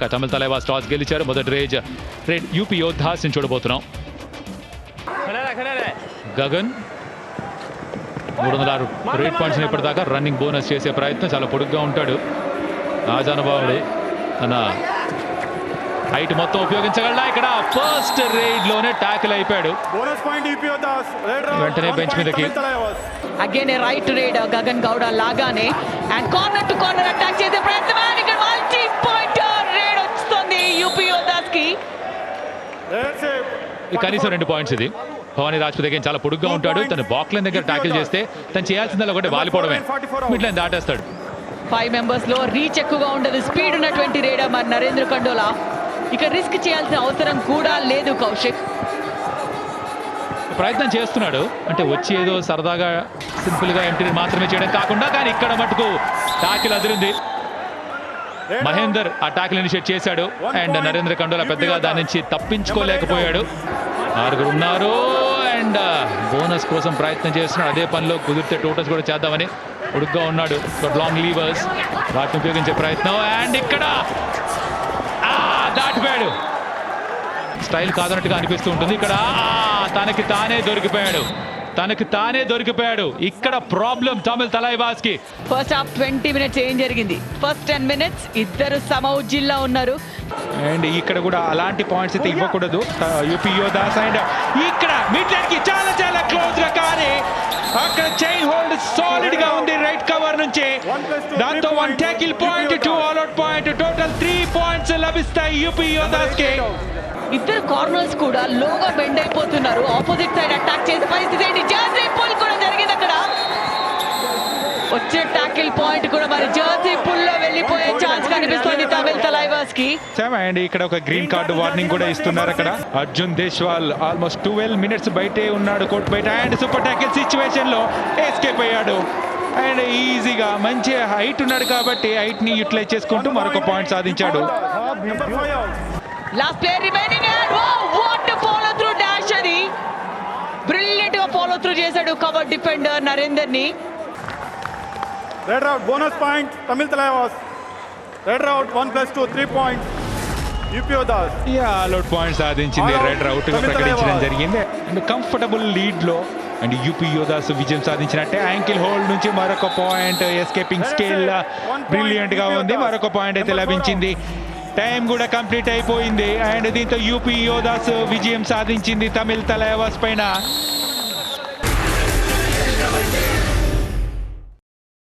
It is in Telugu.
తమిళ తలైవాస్ టాస్ గెలిచారు. మొదటి రేజ్ రేట్ యూపీ యోద్ధాస్ని చూడబోతున్నాం. గగన్ మూడు వందల ఆరు రేట్ పాయింట్స్ ఇప్పటిదాకా రన్నింగ్ బోనస్ చేసే ప్రయత్నం చాలా పొడుగ్గా ఉంటాడు. ఆజానుభావుడు తన హైట్ మొత్తం ఉపయోగించగలడా? ఇక్కడ ఫస్ట్ రేడ్లోనే ట్యాకిల్ అయిపోయాడు వెంటనే bench మీదకి. Again right raid Gagan Gowda లాగానే. And corner to corner attack చేసే ప్రయత్నం ఇక్కడ మల్టీ పాయింట్ రేడ్ వస్తుంది యూపీ యోధాస్కి ఇది కనీసం రెండు పాయింట్స్ ఇది. భవానీ రాజ్పూత్ దగ్గర చాలా పొడుగ్గా ఉంటాడు. తను బాక్లైన్ దగ్గర ట్యాకిల్ చేస్తే తను చేయాల్సిందల్లా ఒకటి వాలిపోవడమే. మిడ్లైన్ దాటేస్తాడు. ఫైవ్ మెంబర్స్లో రీచ్ ఎక్కువగా ఉండదు. స్పీడ్ ఉన్నటువంటి రేడర్ మరి నరేంద్ర కండోలా ఇక రిస్క్ చేయాల్సిన అవసరం కూడా లేదు కౌశిక్. ప్రయత్నం చేస్తున్నాడు. అంటే వచ్చి ఏదో సరదాగా సింపుల్గా ఎంటీ మాత్రమే చేయడం కాకుండా కానీ ఇక్కడ మటుకు టాకిల్ అదిరింది. మహేందర్ ఆ టాకిల్ ఇనిషియేట్ చేశాడు. అండ్ నరేంద్ర కండోలా పెద్దగా దాని నుంచి తప్పించుకోలేకపోయాడు. ఆరుగురు ఉన్నారు. అండ్ బోనస్ uh, కోసం ప్రయత్నం చేస్తున్నాడు. అదే పనిలో కుదిరితే టోటల్స్ కూడా చేద్దామని ఉడుగ్గా ఉన్నాడు. లాంగ్ లీవర్స్ వాటిని ఉపయోగించే ప్రయత్నం. అండ్ ఇక్కడ దాటిపోయాడు. స్టైల్ కాదన్నట్టుగా అనిపిస్తూ ఉంటుంది. ఇక్కడ తనకి తానే దొరికిపోయాడు. తనకి తానే దొరికిపోయాడు. ఇక్కడ ప్రాబ్లం తమిళ తలైవాస్కి ఫస్ట్ హాఫ్ ట్వంటీ మినిట్స్ ఏం జరిగింది. ఫస్ట్ టెన్ మినిట్స్ ఇద్దరు సమౌజ్జిల్లా ఉన్నారు. అండ్ ఇక్కడ కూడా అలాంటి పాయింట్స్ అయితే ఇవ్వకూడదు. యూపీ యోధాస్ అండ్ ఇక్కడ మిడ్ లైన్కి చాలా చాలా క్లోజ్గా కానీ అక్కడ చైన్ హోల్డ్ సాలిడ్గా ఉంది. రైట్ కవర్ నుంచి దాంతో one tackle point two all out point total three points లభిస్తాయి యూపీ యోధాస్కి ఇద్దరు కార్నర్స్ కూడా లోగా బెండ్ అయిపోతున్నారు. ఆపోజిట్ సైడ్ అటాక్ చేసే పరిస్థితి ఏంటి జర్సీ పుల్ కూడా జరిగింది అక్కడ వచ్చే టాకిల్ పాయింట్ కూడా మరి జర్సీ పుల్లో వెళ్ళిపోయే ఛాన్స్ కనిపిస్తుంది తమిళ తలైవాస్కి. అండ్ ఇక్కడ ఒక గ్రీన్ కార్డు వార్నింగ్ కూడా ఇస్తున్నారు అక్కడ. Arjun Deshwal almost twelve minutes బయటే ఉన్నాడు కోర్ట్ బయట. అండ్ సూపర్ ట్యాకిల్ సిచ్యువేషన్లో ఎస్కేప్ అయ్యాడు. అండ్ ఈజీగా మంచి హైట్ ఉన్నాడు కాబట్టి హైట్ని యూటిలైజ్ చేసుకుంటూ మరొక పాయింట్ సాధించాడు. Last player remaining and what follow through dash అది. బ్రిలియంట్గా ఫాలో త్రూ చేశాడు cover defender నరేందర్ని raid out bonus point Tamil Thalaivas raid out one plus two three point UP Das out point సాధించింది రెడ్ రౌట్గా ప్రకటించడం జరిగింది. అండ్ కంఫర్టబుల్ లీడ్లో అండ్ యూపీ యోధాస్ విజయం సాధించినట్టే. యాంకిల్ హోల్డ్ నుంచి మరొక పాయింట్ ఎస్కేపింగ్ స్కేల్ బ్రిలియంట్గా ఉంది. మరొక పాయింట్ అయితే లభించింది. టైం కూడా కంప్లీట్ అయిపోయింది. అండ్ దీంతో యూపీ యోధాస్ విజయం సాధించింది. తమిళ తలైవాస్ పైన.